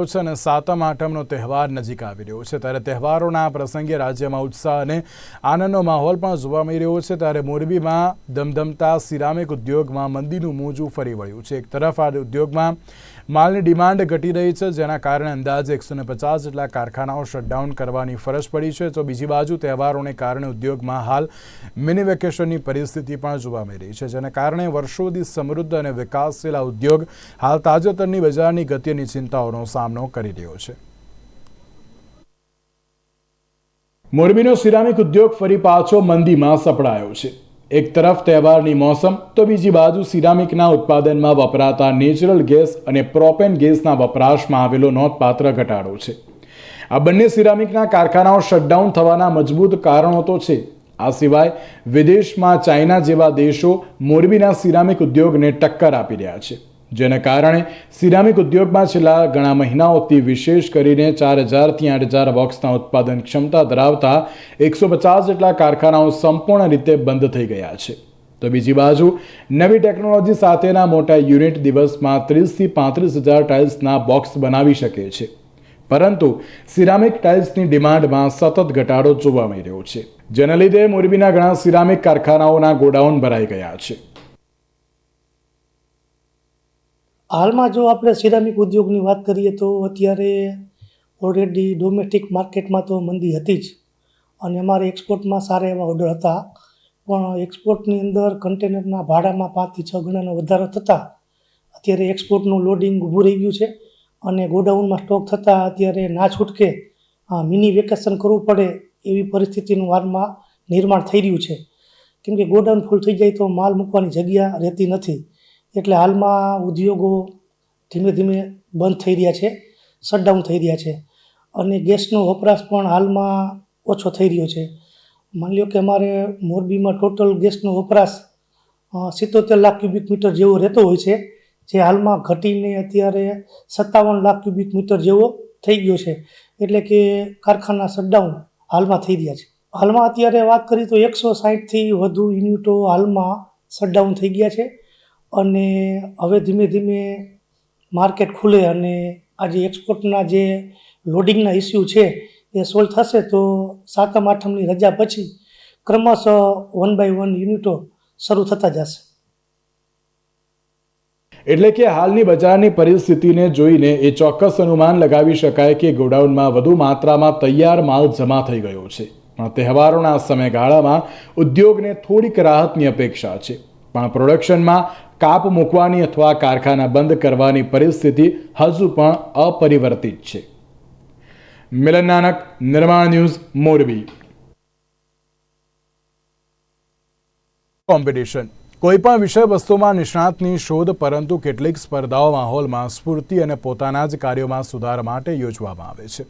અને સાતમ, આઠમનો તહેવાર નજીક આવી રહ્યો છે. ત્યારે તહેવારોના પ્રસંગે રાજ્યમાં ઉત્સાહ અને આનંદનો માહોલ પણ જોવા મળી રહ્યો છે. ત્યારે મોરબીમાં ધમધમતા સિરામિક ઉદ્યોગમાં મંદીનું મોજું ફરી વળ્યું છે. એક તરફ આ ઉદ્યોગમાં માલની ડિમાન્ડ ઘટી રહી છે, જેના કારણે અંદાજે એકસો પચાસ જેટલા કારખાનાઓ શટડાઉન કરવાની ફરજ પડી છે. તો બીજી બાજુ તહેવારોને કારણે ઉદ્યોગમાં હાલ મિની વેકેશનની પરિસ્થિતિ પણ જોવા મળી રહી છે, જેના કારણે વર્ષોથી સમૃદ્ધ અને વિકાસશીલ ઉદ્યોગ હાલ તાજેતરની બજારની ગતિની ચિંતાઓનો સામનો કરી રહ્યો છે. મોરબીનો સિરામિક ઉદ્યોગ ફરી પાછો મંદીમાં સપડાયો છે. એક તરફ તહેવારની મોસમ, તો બીજી બાજુ સિરામિકના ઉત્પાદનમાં વપરાતા નેચરલ ગેસ અને પ્રોપેન ગેસના વપરાશમાં આવેલો નોંધપાત્ર ઘટાડો છે. આ બંને સિરામિકના કારખાનાઓ શટડાઉન થવાના મજબૂત કારણો તો છે. આ સિવાય વિદેશમાં ચાઇના જેવા દેશો મોરબીના સિરામિક ઉદ્યોગને ટક્કર આપી રહ્યા છે. જેને કારણે સિરામિક ઉદ્યોગમાં છેલ્લા ઘણા મહિનાઓથી વિશેષ કરીને ચાર હજારથી આઠ હજાર બોક્સના ઉત્પાદન ક્ષમતા ધરાવતા એકસો પચાસ જેટલા કારખાનાઓ સંપૂર્ણ રીતે બંધ થઈ ગયા છે. તો બીજી બાજુ, નવી ટેકનોલોજી સાથેના મોટા યુનિટ દિવસમાં ત્રીસથી પાંત્રીસ હજાર ટાઇલ્સના બોક્સ બનાવી શકે છે. પરંતુ સિરામિક ટાઇલ્સની ડિમાન્ડમાં સતત ઘટાડો જોવા મળી રહ્યો છે. જેના લીધે મોરબીના ઘણા સિરામિક કારખાનાઓના ગોડાઉન ભરાઈ ગયા છે. હાલમાં જો આપણે સિરામિક ઉદ્યોગની વાત કરીએ તો અત્યારે ઓલરેડી ડોમેસ્ટિક માર્કેટમાં તો મંદી હતી જ. અને અમારે એક્સપોર્ટમાં સારા એવા ઓર્ડર હતા. પણ એક્સપોર્ટની અંદર કન્ટેનરના ભાડામાં પાંચથી છ ગણાનો વધારો થતાં અત્યારે એક્સપોર્ટનું લોડિંગ ઊભું રહી ગયું છે. અને ગોડાઉનમાં સ્ટોક થતાં અત્યારે ના છૂટકે મિની વેકેશન કરવું પડે એવી પરિસ્થિતિનું વારમાં નિર્માણ થઈ રહ્યું છે. કેમ કે ગોડાઉન ફૂલ થઈ જાય તો માલ મૂકવાની જગ્યા રહેતી નથી. એટલે હાલમાં ઉદ્યોગો ધીમે ધીમે બંધ થઈ રહ્યા છે શટડાઉન થઈ રહ્યા છે. અને ગેસનો વપરાશ પણ હાલમાં ઓછો થઈ રહ્યો છે. માની લો કે અમારે મોરબીમાં ટોટલ ગેસનો વપરાશ સિત્તોતેર લાખ ક્યુબિક મીટર જેવો રહેતો હોય છે, જે હાલમાં ઘટીને અત્યારે સત્તાવન લાખ ક્યુબિક મીટર જેવો થઈ ગયો છે. એટલે કે કારખાના શટડાઉન હાલમાં થઈ રહ્યા છે. હાલમાં અત્યારે વાત કરીએ તો એકસો સાહીઠથી વધુ યુનિટો હાલમાં શટડાઉન થઈ ગયા છે. અને હવે ધીમે ધીમે માર્કેટ ખુલે અને આ જે એક્સપોર્ટના જે લોડિંગના ઇસ્યુ છે એ સોલ્વ થશે, તો સાતમ, આઠમની રજા પછી ક્રમશઃ વન બાય વન યુનિટો શરૂ થતા જશે. એટલે કે હાલની બજારની પરિસ્થિતિને જોઈને એ ચોક્કસ અનુમાન લગાવી શકાય કે ગોડાઉનમાં વધુ માત્રામાં તૈયાર માલ જમા થઈ ગયો છે. પણ તહેવારોના સમયગાળામાં ઉદ્યોગને થોડીક રાહતની અપેક્ષા છે. પણ પ્રોડક્શનમાં કાપ મૂકવાની અથવા કારખાના બંધ કરવાની પરિસ્થિતિ હજુ પણ અપરિવર્તિત છે. મિલન નાનક, નિર્માણ ન્યૂઝ, મોરબી. કોમ્પિટિશન. કોઈ પણ વિષય વસ્તુમાં નિષ્ણાતની શોધ, પરંતુ કેટલીક સ્પર્ધાઓ માહોલમાં સ્ફૂર્તિ અને પોતાના જ કાર્યોમાં સુધાર માટે યોજવામાં આવે છે.